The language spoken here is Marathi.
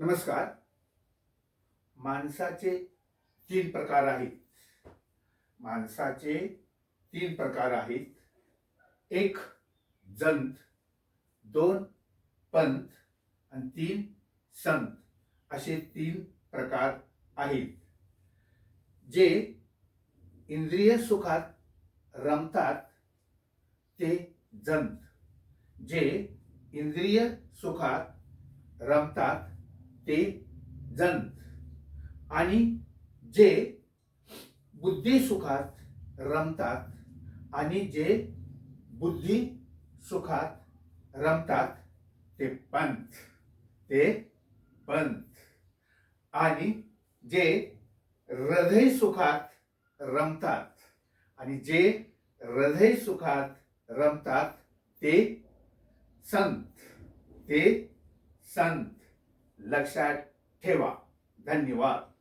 नमस्कार. माणसाचे तीन प्रकार आहेत. माणसाचे तीन प्रकार आहेत. एक जंत. दोन पंथ आणि तीन संत. असे तीन प्रकार आहेत. जे इंद्रिय सुखात रमतात ते जंत. जे इंद्रिय सुखात रमतात ते जंत आणि जे बुद्धी सुखात रमतात आणि जे बुद्धी सुखात रमतात ते पंथ. ते पंथ. आणि जे हृदय सुखात रमतात आणि जे हृदय सुखात रमतात ते संत. ते संत. लक्षात ठेवा. धन्यवाद.